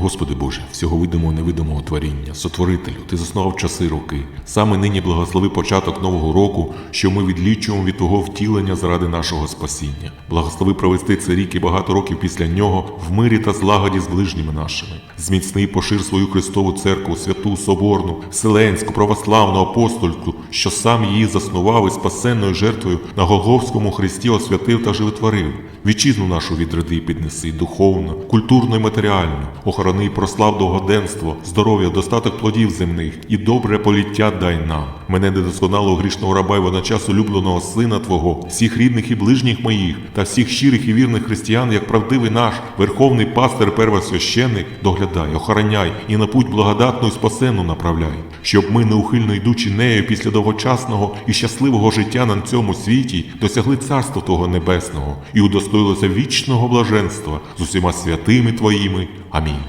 Господи Боже, всього видимого невидимого творіння, сотворителю, ти заснував часи роки. Саме нині благослови початок нового року, що ми відлічуємо від Твого втілення заради нашого спасіння. Благослови провести цей рік і багато років після нього в мирі та злагоді з ближніми нашими. Зміцни і пошир свою Христову церкву, святу, соборну, вселенську, православну, апостольську, що сам її заснував і спасенною жертвою на Голговському хресті освятив та животворив. Вітчизну нашу відроди і піднеси духовно, культурно і матеріально, охорони і прослав довгоденство, здоров'я, достаток плодів земних і добре поліття дай нам. Мене недосконалого грішного раба і водночас улюбленого сина Твого, всіх рідних і ближніх моїх та всіх щирих і вірних християн, як правдивий наш, верховний пастир, первосвященник, доглядай, охороняй і на путь благодатну і спасенну направляй, щоб ми, неухильно йдучи нею після довгочасного і щасливого життя на цьому світі, досягли царства Того Небесного і удостоїлися вічного блаженства з усіма святими Твоїми. Амінь.